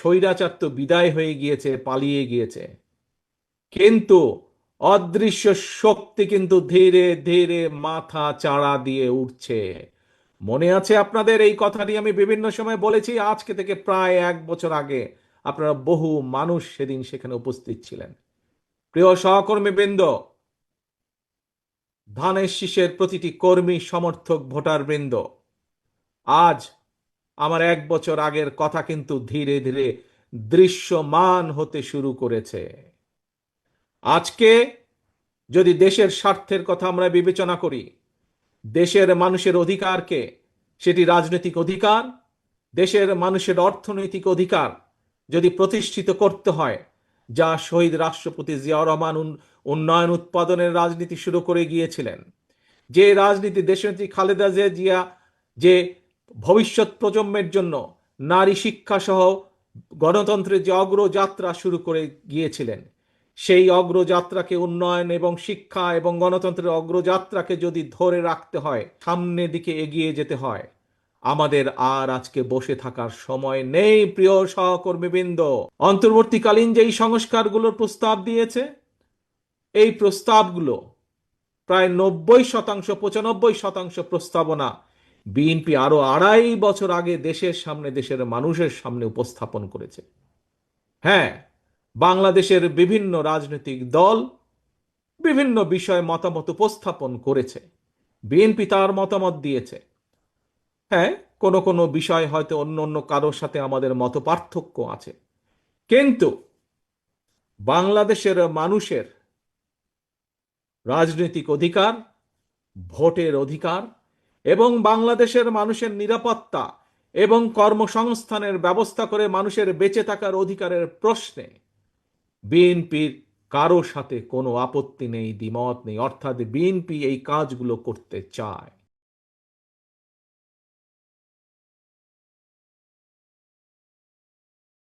স্বৈরাচার তো বিদায় হয়ে গিয়েছে, পালিয়ে গিয়েছে। কিন্তু অদৃশ্য শক্তি কিন্তু ধীরে ধীরে মাথা চাড়া দিয়ে উঠছে। মনে আছে আপনাদের? এই কথাটি আমি বিভিন্ন সময় বলেছি, আজকে থেকে প্রায় এক বছর আগে আপনারা বহু মানুষ সেদিন সেখানে উপস্থিত ছিলেন। প্রিয় সহকর্মী বৃন্দ ধানের শীষের প্রতিটি কর্মী সমর্থক ভোটার বৃন্দ আজ আমার এক বছর আগের কথা কিন্তু ধীরে ধীরে দৃশ্যমান হতে শুরু করেছে। আজকে যদি দেশের স্বার্থের কথা আমরা বিবেচনা করি, দেশের মানুষের অধিকারকে, সেটি রাজনৈতিক অধিকার, দেশের মানুষের অর্থনৈতিক অধিকার যদি প্রতিষ্ঠিত করতে হয়, যা শহীদ রাষ্ট্রপতি জিয়াউর রহমান উন্নয়ন উৎপাদনের রাজনীতি শুরু করে গিয়েছিলেন। যে রাজনীতি, দেশনেত্রী খালেদা জিয়া জিয়া, যে ভবিষ্যৎ প্রজন্মের জন্য নারী শিক্ষা সহ গণতন্ত্রের যে অগ্রযাত্রা শুরু করে গিয়েছিলেন, সেই অগ্রযাত্রাকে উন্নয়ন এবং শিক্ষা এবং গণতন্ত্রের অগ্রযাত্রাকে যদি ধরে রাখতে হয়, সামনের দিকে এগিয়ে যেতে হয়, আমাদের আর আজকে বসে থাকার সময় নেই, প্রিয় সহকর্মীবৃন্দ। অন্তর্বর্তীকালীন যেই সংস্কারগুলোর প্রস্তাব দিয়েছে, এই প্রস্তাবগুলো প্রায় নব্বই শতাংশ, পঁচানব্বই শতাংশ প্রস্তাবনা বিএনপি আরও আড়াই বছর আগে দেশের সামনে, দেশের মানুষের সামনে উপস্থাপন করেছে। হ্যাঁ বাংলাদেশের বিভিন্ন রাজনৈতিক দল বিভিন্ন বিষয়ে মতামত উপস্থাপন করেছে। বিএনপি তার মতামত দিয়েছে। হ্যাঁ কোনো কোনো বিষয় হয়তো অন্য অন্য কারোর সাথে আমাদের মত পার্থক্য আছে। কিন্তু বাংলাদেশের মানুষের রাজনৈতিক অধিকার, ভোটের অধিকার এবং বাংলাদেশের মানুষের নিরাপত্তা এবং কর্মসংস্থানের ব্যবস্থা করে মানুষের বেঁচে থাকার অধিকারের প্রশ্নে বিএনপির কারও সাথে কোনো আপত্তি নেই, দ্বিমত নেই। অর্থাৎ বিএনপি এই কাজগুলো করতে চায়।